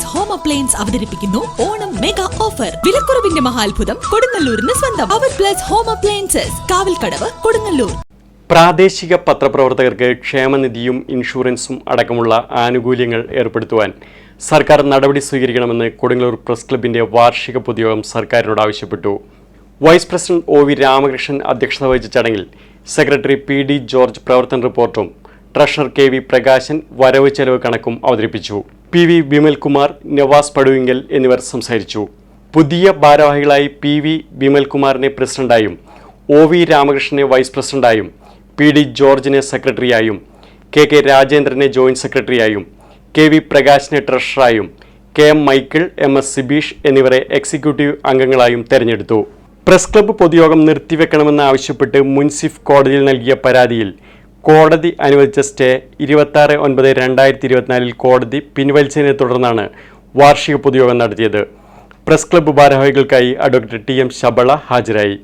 Plus home appliance അവതരിപ്പിക്കുന്നു. Onam mega offer വിലക്കുറവിന്റെ മഹാത്ഭുതം കൊടുങ്ങല്ലൂരിന് സ്വന്തം. അവർ plus home appliances Kavalkadavu Kodungallur. പ്രാദേശിക പത്രപ്രവർത്തകർക്ക് ക്ഷേമനിധിയും ഇൻഷുറൻസും അടക്കമുള്ള ആനുകൂല്യങ്ങൾ ഏർപ്പെടുത്തുവാൻ സർക്കാർ നടപടി സ്വീകരിക്കണമെന്ന് കൊടുങ്ങല്ലൂർ പ്രസ് ക്ലബിന്റെ വാർഷിക പൊതുയോഗം സർക്കാരിനോട് ആവശ്യപ്പെട്ടു. Vice president O V Ramakrishnan അധ്യക്ഷത വഹിച്ച ചടങ്ങിൽ സെക്രട്ടറി പി ഡി ജോർജ് പ്രവർത്തന റിപ്പോർട്ടും ട്രഷറർ കെ വി പ്രകാശൻ വരവ് ചെലവ് കണക്കും അവതരിപ്പിച്ചു. പി വി വിമൽകുമാർ നവാസ് പടുവിങ്കൽ എന്നിവർ സംസാരിച്ചു. പുതിയ ഭാരവാഹികളായി പി വി വിമൽകുമാറിനെ പ്രസിഡന്റായും ഒ വി രാമകൃഷ്ണനെ വൈസ് പ്രസിഡന്റായും പി ഡി ജോർജിനെ സെക്രട്ടറിയായും കെ കെ രാജേന്ദ്രനെ ജോയിന്റ് സെക്രട്ടറിയായും കെ വി പ്രകാശിനെ ട്രഷററായും K M Michael M S Sibeesh എന്നിവരെ എക്സിക്യൂട്ടീവ് അംഗങ്ങളായും തെരഞ്ഞെടുത്തു. പ്രസ് ക്ലബ്ബ് പൊതുയോഗം നിർത്തിവെക്കണമെന്ന് ആവശ്യപ്പെട്ട് മുൻസിഫ് കോടതിയിൽ നൽകിയ പരാതിയിൽ കോടതി അനുവദിച്ച സ്റ്റേ ഇരുപത്തി ഒൻപത് രണ്ടായിരത്തി ഇരുപത്തിനാലിൽ കോടതി പിൻവലിച്ചതിനെ തുടർന്നാണ് വാർഷിക പൊതുയോഗം നടത്തിയത്. പ്രസ് ക്ലബ്ബ് ഭാരവാഹികൾക്കായി അഡ്വക്കേറ്റ് ടി എം ശബള ഹാജരായി.